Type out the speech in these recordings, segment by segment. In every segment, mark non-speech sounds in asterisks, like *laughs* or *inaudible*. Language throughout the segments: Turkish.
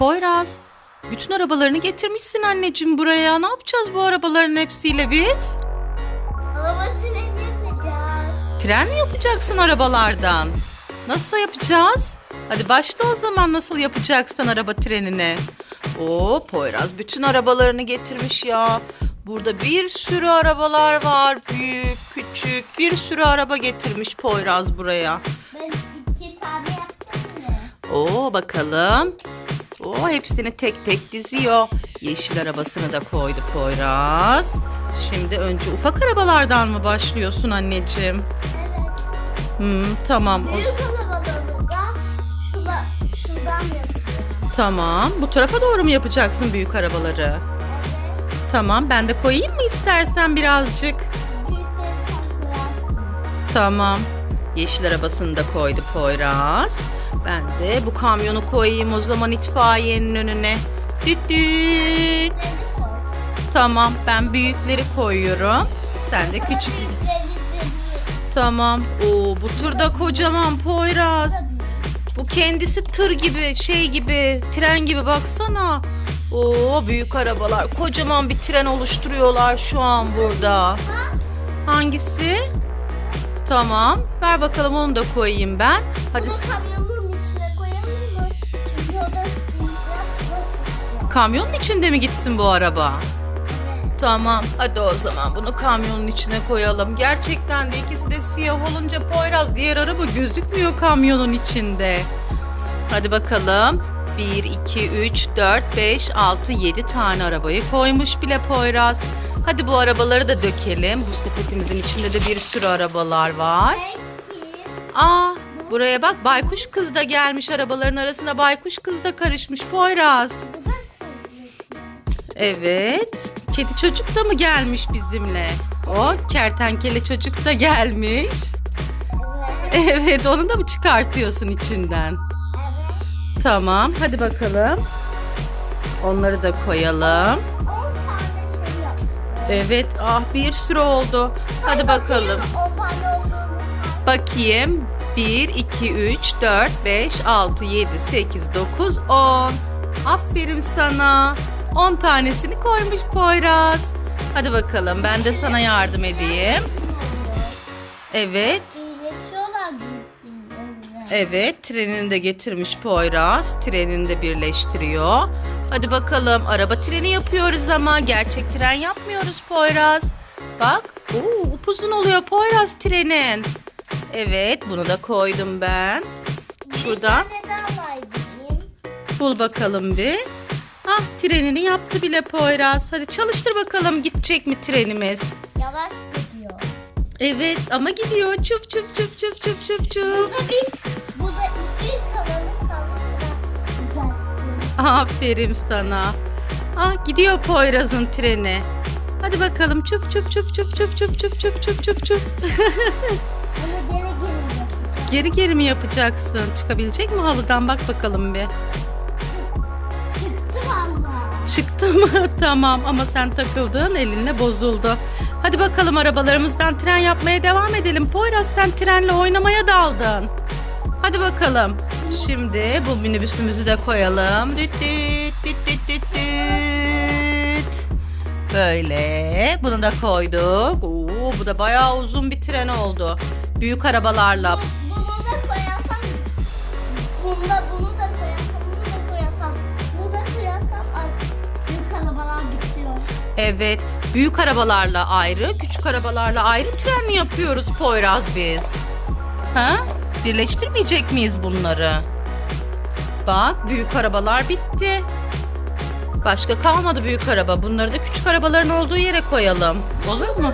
Poyraz, bütün arabalarını getirmişsin anneciğim buraya. Ne yapacağız bu arabaların hepsiyle biz? Araba treni yapacağız. Tren mi yapacaksın arabalardan? Nasıl yapacağız? Hadi başla o zaman nasıl yapacaksın araba trenini. Oo Poyraz bütün arabalarını getirmiş ya. Burada bir sürü arabalar var. Büyük, küçük bir sürü araba getirmiş Poyraz buraya. Ben iki tane yaptım bile. Oo bakalım. Oo hepsini tek tek diziyor. Yeşil arabasını da koydu Poyraz. Şimdi önce ufak arabalardan mı başlıyorsun anneciğim? Evet. Hmm, tamam. O- Büyük şurada, şuradan yapacağım. Tamam. Bu tarafa doğru mu yapacaksın büyük arabaları? Evet. Tamam. Ben de koyayım mı istersen birazcık? Tamam. Yeşil arabasını da koydu Poyraz. Ben de bu kamyonu koyayım o zaman itfaiyenin önüne. Düt düt. Tamam. Ben büyükleri koyuyorum. Sen de küçük. Tamam. Oo bu tır da kocaman Poyraz. Bu kendisi tır gibi, şey gibi, tren gibi baksana. Oo büyük arabalar. Kocaman bir tren oluşturuyorlar şu an burada. Hangisi? Tamam. Ver bakalım onu da koyayım ben. Hadi Bunu kamyonun kamyonun içinde mi gitsin bu araba? Tamam. Hadi o zaman bunu kamyonun içine koyalım. Gerçekten de ikisi de siyah olunca Poyraz diğer araba gözükmüyor kamyonun içinde. Hadi bakalım. 1, 2, 3, 4, 5, 6, 7 tane arabayı koymuş bile Poyraz. Hadi bu arabaları da dökelim. Bu sepetimizin içinde de bir sürü arabalar var. Aa, buraya bak baykuş kız da gelmiş arabaların arasına baykuş kız da karışmış Poyraz. Evet. Kedi çocuk da mı gelmiş bizimle? O kertenkele çocuk da gelmiş. Evet. Onu da mı çıkartıyorsun içinden? Evet. Tamam hadi bakalım. Onları da koyalım. 10 tane yaptım. Evet ah bir sürü oldu. Hadi bakalım. 10 tane olduğunu say. Bakayım. 1, 2, 3, 4, 5, 6, 7, 8, 9, 10. Aferin sana. 10 tanesini koymuş Poyraz. Hadi bakalım ben de sana yardım edeyim. Evet. Evet trenini de getirmiş Poyraz. Trenini de birleştiriyor. Hadi bakalım araba treni yapıyoruz ama gerçek tren yapmıyoruz Poyraz. Bak oo, upuzun oluyor Poyraz trenin. Evet bunu da koydum ben. Şuradan bul bakalım bir. Ah trenini yaptı bile Poyraz. Hadi çalıştır bakalım gidecek mi trenimiz? Yavaş gidiyor. Evet ama gidiyor. Çuf çuf çuf çuf çuf çuf çuf. Burada bir, bu da ilk kalanı kaldı. Aferin sana. Ah gidiyor Poyraz'ın treni. Hadi bakalım çuf çuf çuf çuf çuf çuf çuf çuf çuf çuf çuf. Geri geri mi yapacaksın? Çıkabilecek mi halıdan bak bakalım bir. Çıktı mı? *laughs* tamam ama sen takıldın elinle bozuldu. Hadi bakalım arabalarımızdan tren yapmaya devam edelim. Poyraz sen trenle oynamaya daldın. Hadi bakalım. Şimdi bu minibüsümüzü de koyalım. Düt düt düt düt düt düt. Böyle. Bunu da koyduk. Oo, bu da bayağı uzun bir tren oldu. Büyük arabalarla. Bu- Bunu da koyarsam, bunda bunu Evet. Büyük arabalarla ayrı, küçük arabalarla ayrı tren mi yapıyoruz Poyraz biz? Ha? Birleştirmeyecek miyiz bunları? Bak büyük arabalar bitti. Başka kalmadı büyük araba. Bunları da küçük arabaların olduğu yere koyalım. Olur mu?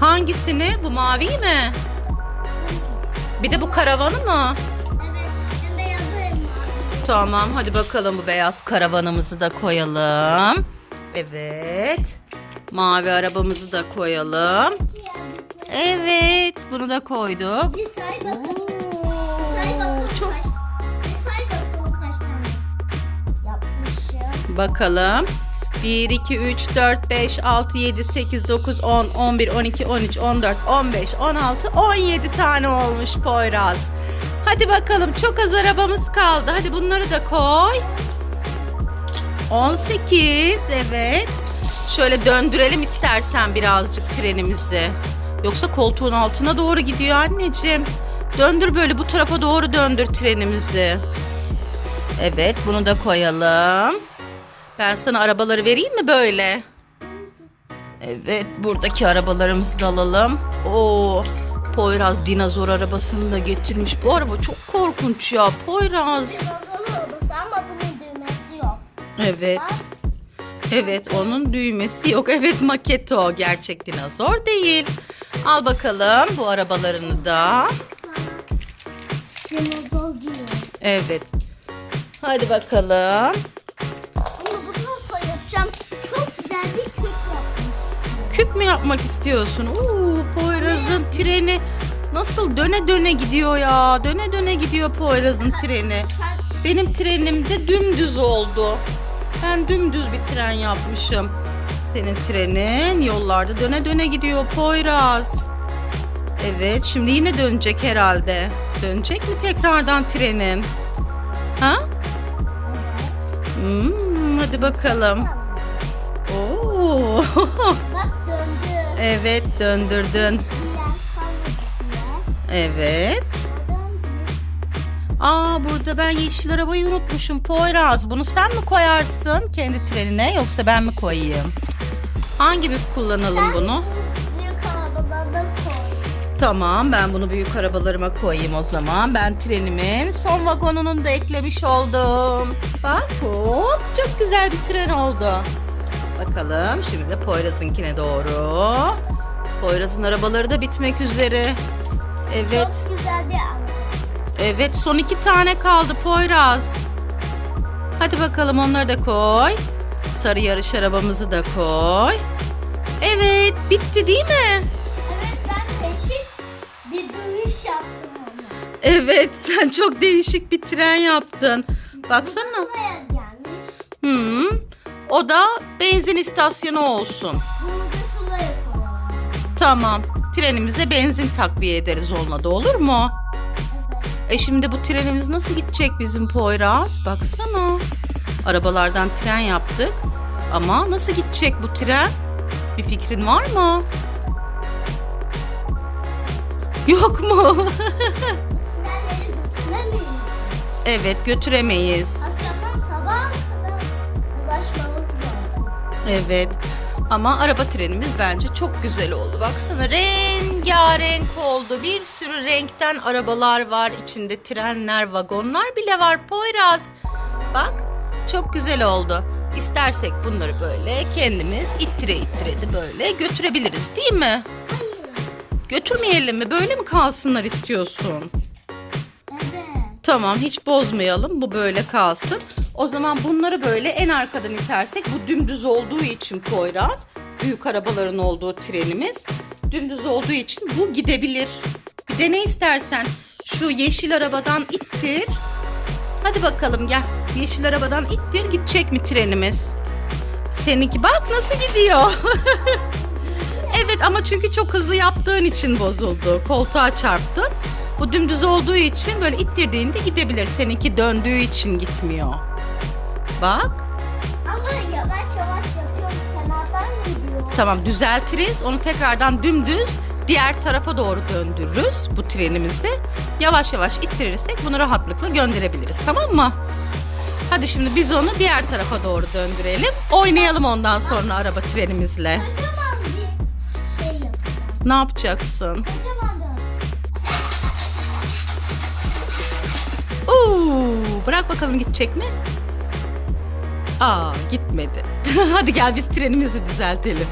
Hangisini? Bu mavi mi? Bir de bu karavanı mı? Tamam hadi bakalım bu beyaz karavanımızı da koyalım. Evet. Mavi arabamızı da koyalım. Evet bunu da koyduk. Bir say bakalım. Say Oo, bakalım çok kaç. Bir say bakalım kaç tane yapmışım. bakalım. 1, 2, 3, 4, 5, 6, 7, 8, 9, 10, 11, 12, 13, 14, 15, 16, 17 tane olmuş Poyraz. Hadi bakalım çok az arabamız kaldı. Hadi bunları da koy. 18 evet. Şöyle döndürelim istersen birazcık trenimizi. Yoksa koltuğun altına doğru gidiyor anneciğim. Döndür böyle bu tarafa doğru döndür trenimizi. Evet bunu da koyalım. Ben sana arabaları vereyim mi böyle? Evet buradaki arabalarımızı da alalım. Oo Poyraz dinozor arabasını da getirmiş. Bu araba çok korkunç ya Poyraz. Evet. Evet onun düğmesi yok. *laughs* Evet maket o. Gerçek dinozor değil. Al bakalım bu arabalarını da. Dinozor gibi. Evet. Hadi bakalım. Bunu bu tarafa yapacağım. Çok güzel bir kök yaptım. Küp mü yapmak istiyorsun? Oo, Poyraz'ın treni nasıl döne döne gidiyor ya. Döne döne gidiyor Poyraz'ın treni. Benim trenim de dümdüz oldu. Ben dümdüz bir tren yapmışım. Senin trenin yollarda döne döne gidiyor Poyraz. Evet şimdi yine dönecek herhalde. Dönecek mi tekrardan trenin? Ha? Hmm, hadi bakalım. Oo. *laughs* bak döndü. evet döndürdün. Evet. Aa burada ben yeşil arabayı unutmuşum Poyraz. Bunu sen mi koyarsın kendi trenine yoksa ben mi koyayım? Hangimiz kullanalım bunu? Büyük arabalarda koy. Tamam ben bunu büyük arabalarıma koyayım o zaman. Ben trenimin son vagonunu da eklemiş oldum. Bak hop çok güzel bir tren oldu. Bakalım şimdi de Poyraz'ınkine doğru. Poyraz'ın arabaları da bitmek üzere. Evet. Çok güzel bir. Evet son iki tane kaldı Poyraz. Hadi bakalım onları da koy. Sarı yarış arabamızı da koy. Evet bitti değil mi? Evet ben peşin bir dövüş yaptım ona. Evet *laughs* sen çok değişik bir tren yaptın. Baksana. Hmm, o da benzin istasyonu olsun. Tamam. Trenimize benzin takviye ederiz olmadı olur mu? E şimdi bu trenimiz nasıl gidecek bizim Poyraz? Baksana. Arabalardan tren yaptık. Ama nasıl gidecek bu tren? Bir fikrin var mı? Yok mu? *laughs* Evet götüremeyiz. Evet. Ama araba trenimiz bence çok güzel oldu. Baksana rengarenk oldu. Bir sürü renkten arabalar var. İçinde trenler, vagonlar bile var. Poyraz. Bak çok güzel oldu. İstersek bunları böyle kendimiz ittire ittire de böyle götürebiliriz değil mi? Hayır. Götürmeyelim mi? Böyle mi kalsınlar istiyorsun? Evet. Tamam hiç bozmayalım. Bu böyle kalsın. O zaman bunları böyle en arkadan itersek bu dümdüz olduğu için Poyraz. Büyük arabaların olduğu trenimiz. Dümdüz olduğu için bu gidebilir. Bir de ne istersen şu yeşil arabadan ittir. Hadi bakalım gel. Yeşil arabadan ittir gidecek mi trenimiz? Seninki bak nasıl gidiyor. *laughs* evet ama çünkü çok hızlı yaptığın için bozuldu. Koltuğa çarptın. Bu dümdüz olduğu için böyle ittirdiğinde gidebilir. Seninki döndüğü için gitmiyor. Bak. Tamam düzeltiriz. Onu tekrardan dümdüz diğer tarafa doğru döndürürüz bu trenimizi. Yavaş yavaş ittirirsek bunu rahatlıkla gönderebiliriz. Tamam mı? Hadi şimdi biz onu diğer tarafa doğru döndürelim. Oynayalım ondan sonra araba trenimizle. Ne yapacaksın? Kocaman. Oo, bırak bakalım gidecek mi? Aa, gitmedi. *laughs* Hadi gel biz trenimizi düzeltelim.